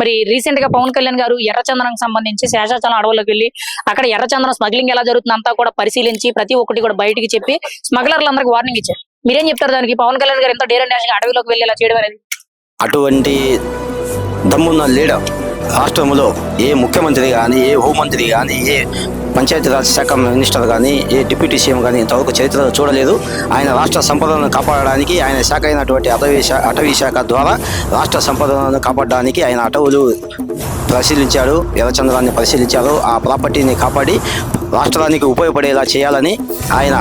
మరి రీసెంట్గా పవన్ కళ్యాణ్ గారు ఎర్రచందనం సంబంధించి శేషాచలం అడవులకు వెళ్ళి అక్కడ ఎర్రచందనం స్మగ్లింగ్ ఎలా జరుగుతుంది అంతా కూడా పరిశీలించి ప్రతి ఒక్కటి కూడా బయటికి చెప్పి స్మగ్లర్లందరికీ వార్నింగ్ ఇచ్చారు. మీరేం చెప్తారు దానికి? పవన్ కళ్యాణ్ గారు ఎంత డేర్ అండ్ అడవిలోకి వెళ్ళి ఇలా చేయడం అనేది? అటువంటి దమ్మున్న లీడర్ రాష్ట్రంలో ఏ ముఖ్యమంత్రి కానీ ఏ హోంమంత్రి కానీ ఏ పంచాయతీరాజ్ శాఖ మినిస్టర్ కానీ ఏ డిప్యూటీ సీఎం కానీ ఇంతవరకు చరిత్రలో చూడలేదు. ఆయన రాష్ట్ర సంపదను కాపాడడానికి ఆయన శాఖ అయినటువంటి అటవీ శాఖ అటవీ శాఖ ద్వారా రాష్ట్ర సంపదలను కాపాడడానికి ఆయన అటవులు పరిశీలించాడు ఎర్రచంద్రాన్ని పరిశీలించారు. ఆ ప్రాపర్టీని కాపాడి రాష్ట్రానికి ఉపయోగపడేలా చేయాలని ఆయన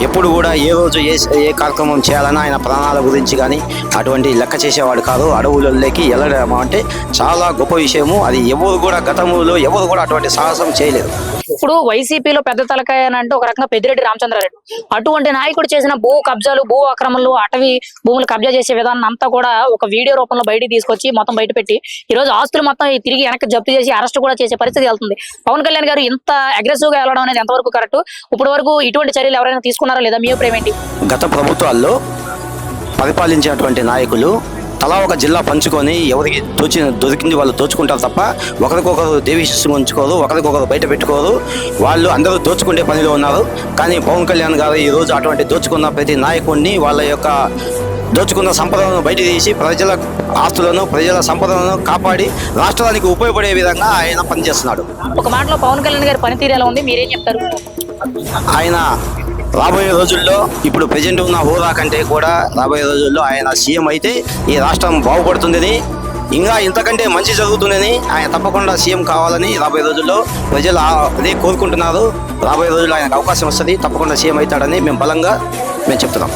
ఎప్పుడు కూడా ఏ రోజు ఏ ఏ కార్యక్రమం చేయాలన్నా ఆయన ప్రాణాల గురించి కానీ అటువంటి లెక్క చేసేవాడు కాదు. అడవులలోకి వెళ్ళడం అంటే చాలా గొప్ప విషయము. అది ఎవరు కూడా గతంలో ఎవరు కూడా అటువంటి సాహసం చేయలేదు. ఇప్పుడు వైసీపీలో పెద్ద తలకాయ అని అంటే ఒక రకంగా పెద్దిరెడ్డి రామచంద్రారెడ్డి. అటువంటి నాయకుడు చేసిన భూ కబ్జాలు భూ అక్రమాలు అటవీ భూములు కబ్జా చేసే విధానం అంతా కూడా ఒక వీడియో రూపంలో బయటికి తీసుకొచ్చి మొత్తం బయట పెట్టి ఈ రోజు ఆస్తులు మొత్తం తిరిగి వెనక్కి జప్తు చేసి అరెస్ట్ కూడా చేసే పరిస్థితి వెళ్తుంది. పవన్ కళ్యాణ్ గారు ఇంత అగ్రెసివ్గా వెళ్ళడం అనేది ఎంతవరకు కరెక్ట్ ఇప్పటి వరకు ఇటువంటి చర్యలు ఎవరైనా తీసుకున్నారా లేదా మీ అభిప్రాయం ఏంటి? గత ప్రభుత్వాల్లో పరిపాలించినటువంటి నాయకులు తలా ఒక జిల్లా పంచుకొని ఎవరికి తోచి దొరికింది వాళ్ళు దోచుకుంటారు తప్ప ఒకరికొకరు దేవిశిస్సు ఉంచుకోరు ఒకరికొకరు బయట పెట్టుకోరు వాళ్ళు అందరూ దోచుకునే పనిలో ఉన్నారు. కానీ పవన్ కళ్యాణ్ గారు ఈ రోజు అటువంటి దోచుకున్న ప్రతి నాయకుడిని వాళ్ళ యొక్క దోచుకున్న సంపదను బయట తీసి ప్రజల ఆస్తులను ప్రజల సంపదలను కాపాడి రాష్ట్రానికి ఉపయోగపడే విధంగా ఆయన పనిచేస్తున్నాడు. ఒక మాటలో పవన్ కళ్యాణ్ గారి పనితీరు ఎలా ఉంది? మీరేం చెప్తారు? ఆయన రాబోయే రోజుల్లో ఇప్పుడు ప్రజెంట్ ఉన్న హోదా కంటే కూడా రాబోయే రోజుల్లో ఆయన సీఎం అయితే ఈ రాష్ట్రం బాగుపడుతుందని ఇంకా ఇంతకంటే మంచి జరుగుతుందని ఆయన తప్పకుండా సీఎం కావాలని రాబోయే రోజుల్లో ప్రజలు అదే కోరుకుంటున్నారు. రాబోయే రోజుల్లో ఆయనకు అవకాశం వస్తుంది తప్పకుండా సీఎం అవుతాడని మేము బలంగా మేము చెప్తున్నాం.